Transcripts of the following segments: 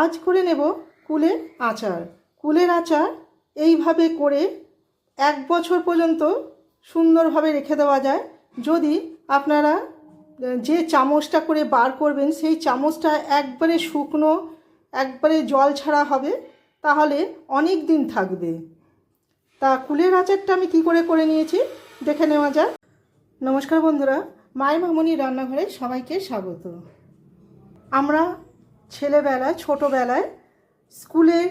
আজ করে নেব কুলের আচার। কুলের আচার এইভাবে করে এক বছর পর্যন্ত সুন্দরভাবে রেখে দেওয়া যায়। যদি আপনারা যে চামচটা করে বার করবেন, সেই চামচটা একবারে শুকনো, একবারে জল ছাড়া হবে, তাহলে অনেক দিন থাকবে। তা কুলের আচারটা আমি কি করে করে নিয়েছি দেখে নেওয়া যাক। নমস্কার বন্ধুরা, মায়ের মামনি রান্নাঘরে সবাইকে স্বাগত। আমরা ছেলেবেলায়, ছোটোবেলায় স্কুলের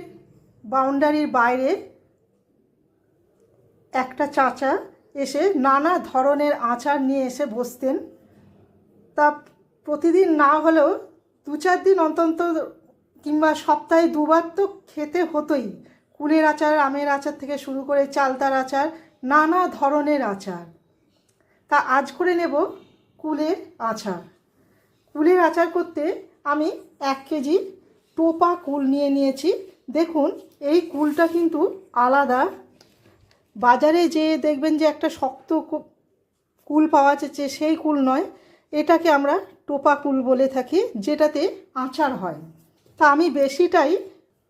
বাউন্ডারির বাইরে একটা চাচা এসে নানা ধরনের আচার নিয়ে এসে বসতেন। তা প্রতিদিন না হলেও দু চার দিন অন্তত কিংবা সপ্তাহে দুবার তো খেতে হতোই। কুলের আচার, আমের আচার থেকে শুরু করে চালতার আচার, নানা ধরনের আচার। তা আজ করে নেব কুলের আচার। কুলের আচার করতে আমি এক কেজি টোপা কুল নিয়ে নিয়েছি। দেখুন, এই কুলটা কিন্তু আলাদা। বাজারে যে দেখবেন যে একটা শক্ত কুল পাওয়া যাচ্ছে, সেই কুল নয়। এটাকে আমরা টোপা কুল বলে থাকি, যেটাতে আচার হয়। তা আমি বেশিটাই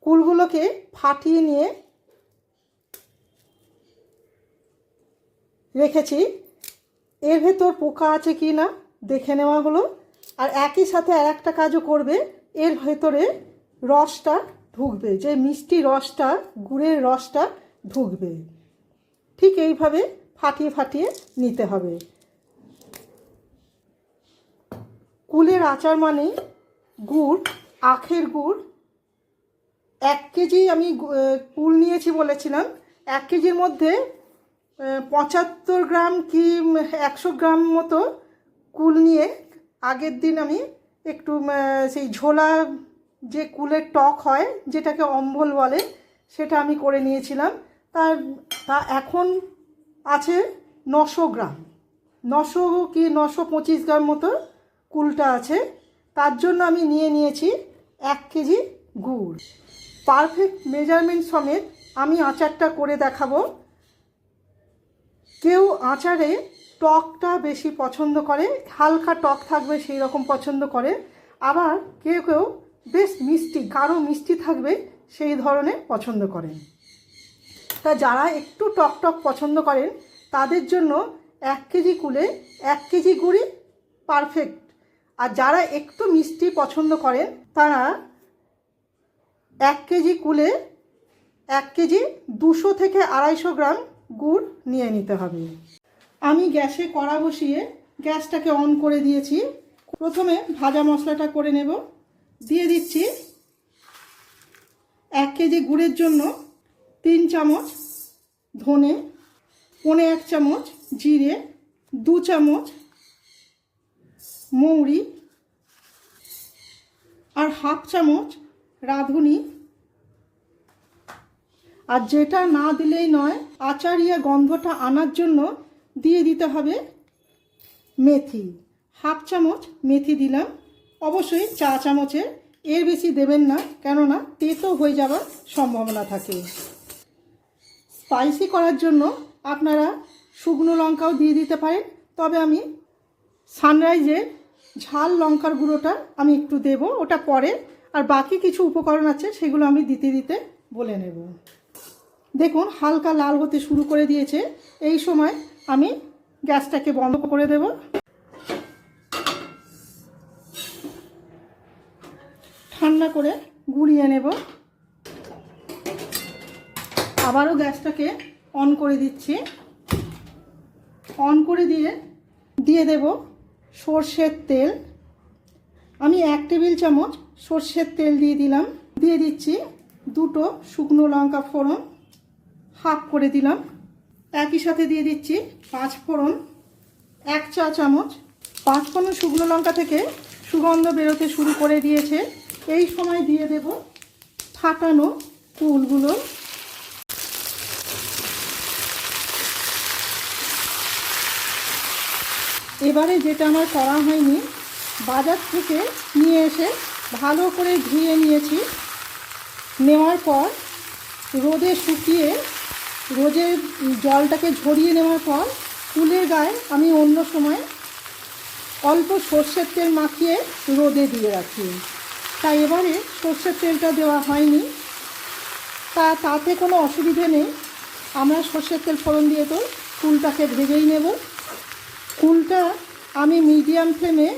কুলগুলোকে ফাটিয়ে নিয়ে রেখেছি। এর ভেতর পোকা আছে কি না দেখে নেওয়া হলো। আর একই সাথে আর একটা কাজও করবে। এর ভেতরে রসটা ঢুকবে, যে মিষ্টি রসটা, গুড়ের রসটা ঢুকবে। ঠিক এইভাবে ফাটিয়ে ফাটিয়ে নিতে হবে। কুলের আচার মানে গুড়, আখের গুড়। এক কেজি আমি কুল নিয়েছি বলেছিলাম। এক কেজির মধ্যে পঁচাত্তর গ্রাম কি, একশো গ্রাম মতো কুল নিয়ে আগের দিন আমি একটু সেই ঝোলা যে কুলের টক হয়, যেটাকে অম্বল বলে, সেটা আমি করে নিয়েছিলাম। তার, তা এখন আছে নশো গ্রাম। নশো কি নশো পঁচিশ গ্রাম মতো কুলটা আছে। তার জন্য আমি নিয়ে নিয়েছি এক কেজি গুড়। পারফেক্ট মেজারমেন্ট সমেত আমি আচারটা করে দেখাবো। কেউ আচারে টকটা বেশি পছন্দ করে, হালকা টক থাকবে সেই রকম পছন্দ করে। আবার কেউ কেউ বেশ মিষ্টি, গাঢ় মিষ্টি থাকবে সেই ধরনের পছন্দ করেন। তা যারা একটু টক টক পছন্দ করেন, তাদের জন্য এক কেজি কুলে এক কেজি গুড়ি পারফেক্ট। আর যারা একটু মিষ্টি পছন্দ করেন, তারা এক কেজি কুলে এক কেজি দুশো থেকে আড়াইশো গ্রাম গুড় নিয়ে নিতে হবে। আমি গ্যাসে কড়া বসিয়ে গ্যাসটাকে অন করে দিয়েছি। প্রথমে ভাজা মশলাটা করে নেব। দিয়ে দিচ্ছি এক কেজি গুড়ের জন্য তিন চামচ ধনে, পনে এক চামচ জিরে, দু চামচ মৌরি আর হাফ চামচ রাঁধুনি। আর যেটা না দিলেই নয় আচারিয়া গন্ধটা আনার জন্য দিয়ে দিতে হবে মেথি। হাফ চামচ মেথি দিলাম। অবশ্যই চা চামচের এর বেশি দেবেন না, কেননা তেতো হয়ে যাওয়ার সম্ভাবনা থাকে। স্পাইসি করার জন্য আপনারা শুকনো লঙ্কাও দিয়ে দিতে পারেন। তবে আমি সানরাইজের ঝাল লঙ্কার গুঁড়োটা আমি একটু দেব, ওটা পরে। আর বাকি কিছু উপকরণ আছে, সেগুলো আমি দিতে দিতে বলে নেব। দেখুন, হালকা লাল হতে শুরু করে দিয়েছে। এই সময় আমি গ্যাসটাকে বন্ধ করে দেব। ঠান্ডা করে গুঁড়িয়ে নেব। আবারও গ্যাসটাকে অন করে দিচ্ছি। অন করে দিয়ে দিয়ে দেব সর্ষের তেল। আমি এক টেবিল চামচ সর্ষের তেল দিয়ে দিলাম। দিয়ে দিচ্ছি দুটো শুকনো লঙ্কা ফোড়ন। হাফ করে দিলাম। একই সাথে দিয়ে দিচ্ছি পাঁচ ফোড়ন, এক চা চামচ। পাঁচ ফোড়ন শুকনো লঙ্কা থেকে সুগন্ধ বেরোতে শুরু করে দিয়েছে। এই সময় দিয়ে দেব ফাটানো ফুলগুলো। এবারে যেটা আমার করা হয়নি, বাজার থেকে নিয়ে এসে ভালো করে ধুয়ে নিয়েছি। নেওয়ার পর রোদে শুকিয়ে রোদে জলটাকে ঝরিয়ে নেওয়ার পর ফুলের গায়ে আমি অন্য সময় অল্প সর্ষের তেল মাখিয়ে রোদে দিয়ে রাখি। তাই এবারে সর্ষের তেলটা দেওয়া হয়নি। তা, তাতে কোনো অসুবিধে নেই। আমরা সর্ষের তেল ফোড়ন দিয়ে তো কুলটাকে ভেজেই নেব। কুলটা আমি মিডিয়াম ফ্লেমে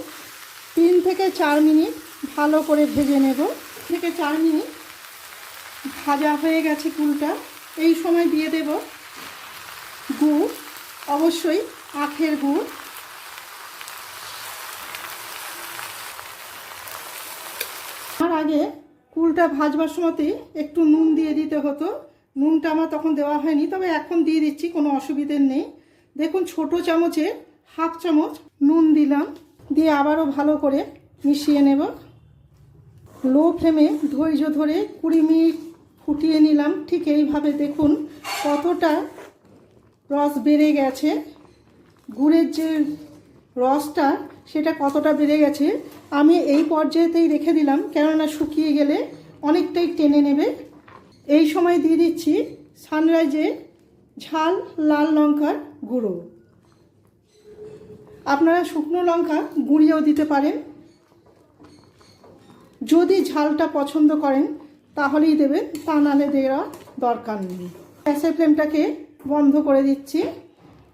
তিন থেকে চার মিনিট ভালো করে ভেজে নেব। থেকে চার মিনিট ভাজা হয়ে গেছে কুলটা এই সময় দিয়ে দেব গুড়, অবশ্যই আখের গুড়। আমার আগে কুলটা ভাজবার সময়তে একটু নুন দিয়ে দিতে হতো। নুনটা আমার তখন দেওয়া হয়নি, তবে এখন দিয়ে দিচ্ছি, কোনো অসুবিধে নেই। দেখুন, ছোট চামচে হাফ চামচ নুন দিলাম, দিয়ে আবারও ভালো করে মিশিয়ে নেব। লো ফ্লেমে ধৈর্য ধরে কুড়ি মিনিট ফুটিয়ে নিলাম। ঠিক এইভাবে দেখুন কতটা রস বেড়ে গেছে। গুড়ের যে রসটা, সেটা কতটা বেড়ে গেছে, আমি এই পর্যায়েতেই রেখে দিলাম। কেননা শুকিয়ে গেলে অনেকটাই টেনে নেবে। এই সময় দিয়ে দিচ্ছি সানরাইজে ঝাল লাল লঙ্কার গুঁড়ো। আপনারা শুকনো লঙ্কা গুঁড়িয়েও দিতে পারেন। যদি ঝালটা পছন্দ করেন তাহলেই দেবেন, তা নালে দেওয়া দরকার নেই। গ্যাসের ফ্লেমটাকে বন্ধ করে দিচ্ছি।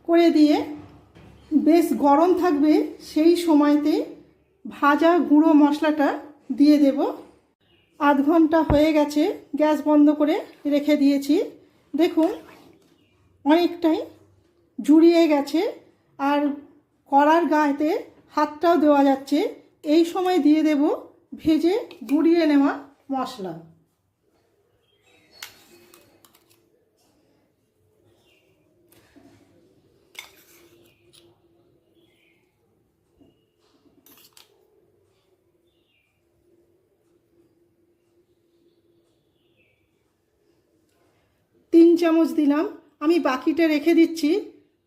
করে দিয়ে বেশ গরম থাকবে, সেই সময়তে ভাজা গুঁড়ো মশলাটা দিয়ে দেব। আধ ঘণ্টা হয়ে গেছে, গ্যাস বন্ধ করে রেখে দিয়েছি। দেখুন, অনেকটাই জুড়িয়ে গেছে, আর কড়ার গায়েতে হাতটাও দেওয়া যাচ্ছে। এই সময় দিয়ে দেব ভেজে গুঁড়িয়ে নেওয়া মশলা তিন চামচ দিলাম, আমি বাকিটা রেখে দিচ্ছি।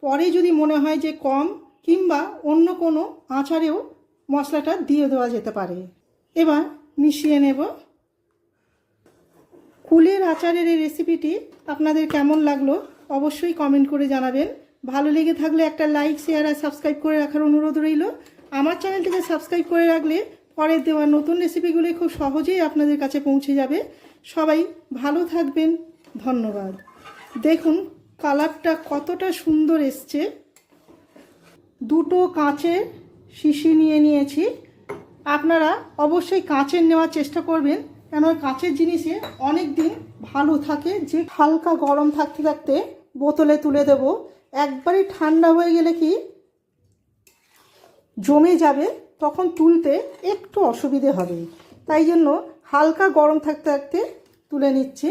পরে যদি মনে হয় যে কম, কিংবা অন্য কোনো আচারেও মশলাটা দিয়ে দেওয়া যেতে পারে। এবার মিশিয়ে নেব। কুলের আচারের এই রেসিপিটি আপনাদের কেমন লাগল অবশ্যই কমেন্ট করে জানাবেন। ভালো লেগে থাকলে একটা লাইক, শেয়ার আর সাবস্ক্রাইব করে রাখার অনুরোধ রইল। আমার চ্যানেলটিকে সাবস্ক্রাইব করে রাখলে পরের দেওয়া নতুন রেসিপিগুলি খুব সহজেই আপনাদের কাছে পৌঁছে যাবে। সবাই ভালো থাকবেন। ধন্যবাদ। দেখুন, কালারটা কতটা সুন্দর এসছে। দুটো কাঁচের শিশি নিয়ে নিয়েছি। আপনারা অবশ্যই কাঁচের নেওয়ার চেষ্টা করবেন কেন কাঁচের জিনিসে অনেক দিন ভালো থাকে, যে হালকা গরম থাকতে থাকতে বোতলে তুলে দেব। একবারে ঠান্ডা হয়ে গেলে কি জমে যাবে, তখন তুলতে একটু অসুবিধে হবে। তাই জন্য হালকা গরম থাকতে থাকতে তুলে নিচ্ছি।